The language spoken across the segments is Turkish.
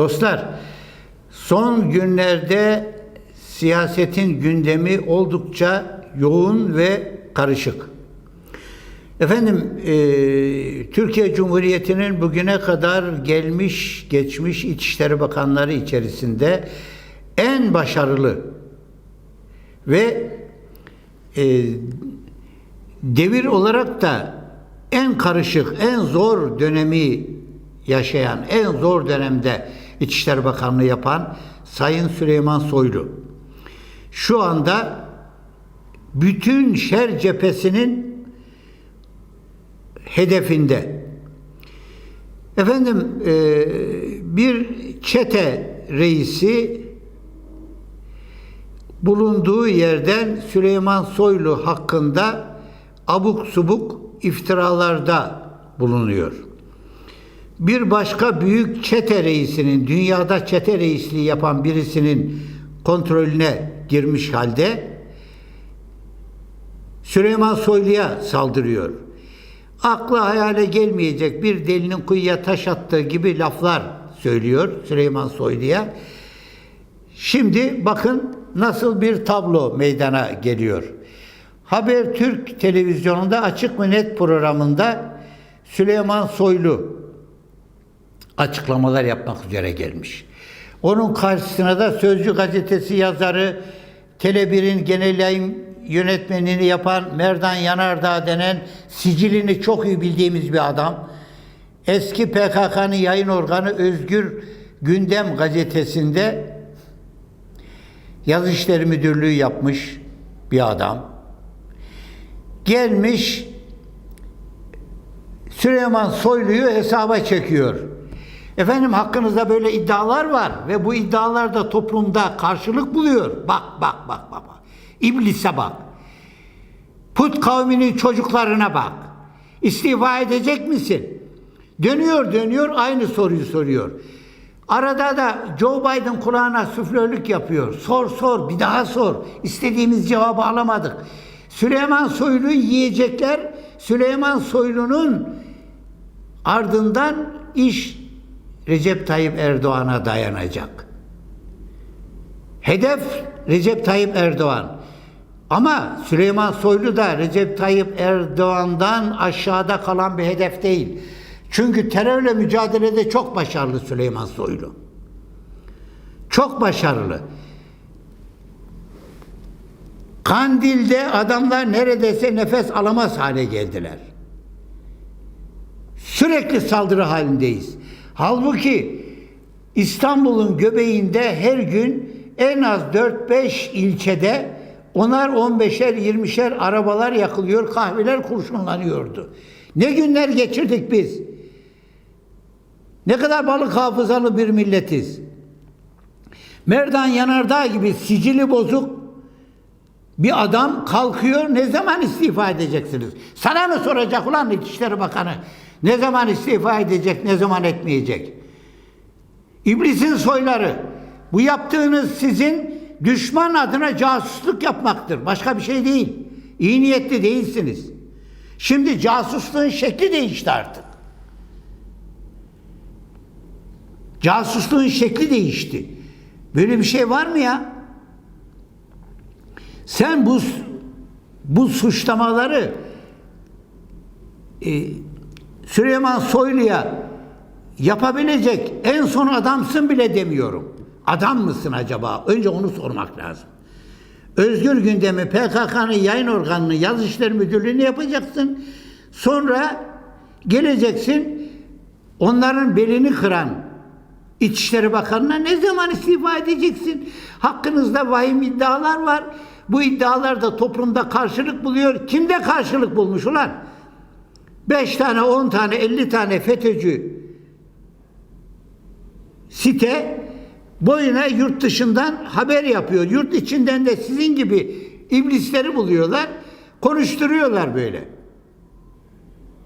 Dostlar, son günlerde siyasetin gündemi oldukça yoğun ve karışık. Efendim, e, Türkiye Cumhuriyeti'nin bugüne kadar gelmiş geçmiş İçişleri Bakanları içerisinde en başarılı ve e, devir olarak da en karışık, en zor dönemi yaşayan, en zor dönemde İçişleri Bakanlığı yapan Sayın Süleyman Soylu. Şu anda bütün şer cephesinin hedefinde. Efendim e, bir çete reisi bulunduğu yerden Süleyman Soylu hakkında abuk subuk iftiralarda bulunuyor. Bir başka büyük çete reisinin, dünyada çete reisliği yapan birisinin kontrolüne girmiş halde Süleyman Soylu'ya saldırıyor. Akla hayale gelmeyecek bir delinin kuyuya taş attığı gibi laflar söylüyor Süleyman Soylu'ya. Şimdi bakın nasıl bir tablo meydana geliyor. Haber Türk televizyonunda açık mı net programında Süleyman Soylu açıklamalar yapmak üzere gelmiş. Onun karşısına da Sözcü gazetesi yazarı, Tele1'in genel yayın yönetmenini yapan Merdan Yanardağ denen sicilini çok iyi bildiğimiz bir adam. Eski PKK'nın yayın organı Özgür Gündem gazetesinde Yazı İşleri Müdürlüğü yapmış bir adam. Gelmiş Süleyman Soylu'yu hesaba çekiyor. Efendim hakkınızda böyle iddialar var ve bu iddialar da toplumda karşılık buluyor. Bak bak bak bak. bak. İblise bak. Put kavminin çocuklarına bak. İstifa edecek misin? Dönüyor dönüyor aynı soruyu soruyor. Arada da Joe Biden kulağına süflörlük yapıyor. Sor sor bir daha sor. İstediğimiz cevabı alamadık. Süleyman Soylu'yu yiyecekler. Süleyman Soylu'nun ardından iş Recep Tayyip Erdoğan'a dayanacak. Hedef Recep Tayyip Erdoğan. Ama Süleyman Soylu da Recep Tayyip Erdoğan'dan aşağıda kalan bir hedef değil. Çünkü terörle mücadelede çok başarılı Süleyman Soylu. Çok başarılı. Kandil'de adamlar neredeyse nefes alamaz hale geldiler. Sürekli saldırı halindeyiz. Halbuki İstanbul'un göbeğinde her gün en az 4-5 ilçede onar 15'er 20'şer arabalar yakılıyor, kahveler kurşunlanıyordu. Ne günler geçirdik biz. Ne kadar balık hafızalı bir milletiz. Merdan Yanardağ gibi sicili bozuk bir adam kalkıyor ne zaman istifa edeceksiniz? Sana mı soracak ulan İçişleri Bakanı? Ne zaman istifa edecek, ne zaman etmeyecek? İblisin soyları. Bu yaptığınız sizin düşman adına casusluk yapmaktır. Başka bir şey değil. İyi niyetli değilsiniz. Şimdi casusluğun şekli değişti artık. Casusluğun şekli değişti. Böyle bir şey var mı ya? Sen bu bu suçlamaları e, Süleyman Soylu'ya yapabilecek en son adamsın bile demiyorum. Adam mısın acaba? Önce onu sormak lazım. Özgür gündemi PKK'nın yayın organını, yaz müdürlüğünü yapacaksın. Sonra geleceksin onların belini kıran İçişleri Bakanı'na ne zaman istifa edeceksin? Hakkınızda vahim iddialar var. Bu iddialar da toplumda karşılık buluyor. Kimde karşılık bulmuş ulan? 5 tane, 10 tane, 50 tane FETÖ'cü site boyuna yurt dışından haber yapıyor. Yurt içinden de sizin gibi iblisleri buluyorlar. Konuşturuyorlar böyle.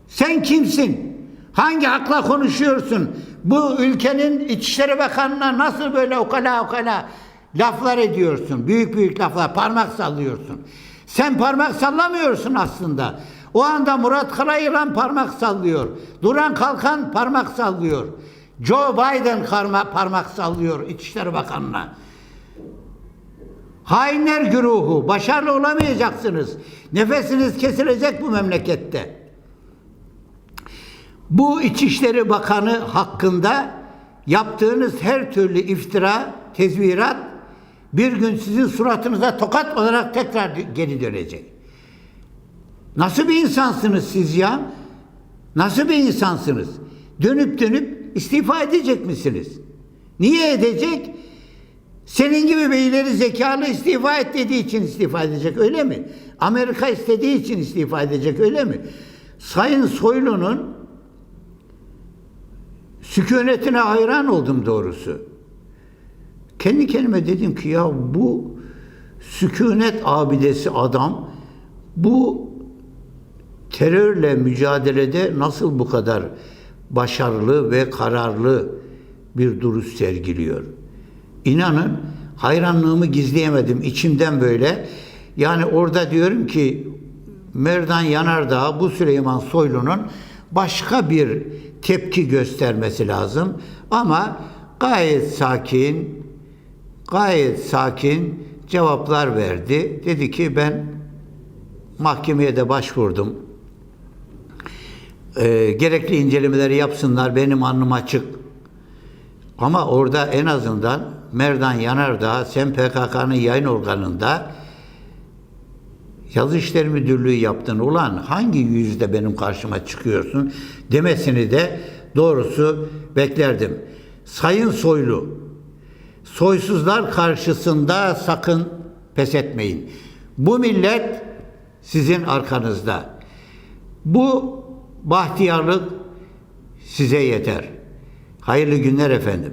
Sen kimsin? Hangi hakla konuşuyorsun? Bu ülkenin İçişleri Bakanı'na nasıl böyle okala okala laflar ediyorsun? Büyük büyük laflar, parmak sallıyorsun. Sen parmak sallamıyorsun aslında. O anda Murat Karayılan parmak sallıyor. Duran Kalkan parmak sallıyor. Joe Biden karma, parmak sallıyor İçişleri Bakanı'na. Hainler güruhu, başarılı olamayacaksınız. Nefesiniz kesilecek bu memlekette. Bu İçişleri Bakanı hakkında yaptığınız her türlü iftira, tezvirat bir gün sizin suratınıza tokat olarak tekrar geri dönecek. Nasıl bir insansınız siz ya? Nasıl bir insansınız? Dönüp dönüp istifa edecek misiniz? Niye edecek? Senin gibi beyleri zekalı istifa et dediği için istifa edecek öyle mi? Amerika istediği için istifa edecek öyle mi? Sayın Soylu'nun sükunetine hayran oldum doğrusu. Kendi kendime dedim ki ya bu sükunet abidesi adam bu terörle mücadelede nasıl bu kadar başarılı ve kararlı bir duruş sergiliyor? İnanın hayranlığımı gizleyemedim içimden böyle. Yani orada diyorum ki Merdan Yanardağ bu Süleyman Soylu'nun başka bir tepki göstermesi lazım. Ama gayet sakin, gayet sakin cevaplar verdi. Dedi ki ben mahkemeye de başvurdum. Ee, gerekli incelemeleri yapsınlar. Benim alnım açık. Ama orada en azından Merdan Yanardağ, sen PKK'nın yayın organında Yazı İşleri Müdürlüğü yaptın ulan hangi yüzde benim karşıma çıkıyorsun demesini de doğrusu beklerdim. Sayın Soylu, soysuzlar karşısında sakın pes etmeyin. Bu millet sizin arkanızda. Bu bahtiyarlık size yeter. Hayırlı günler efendim.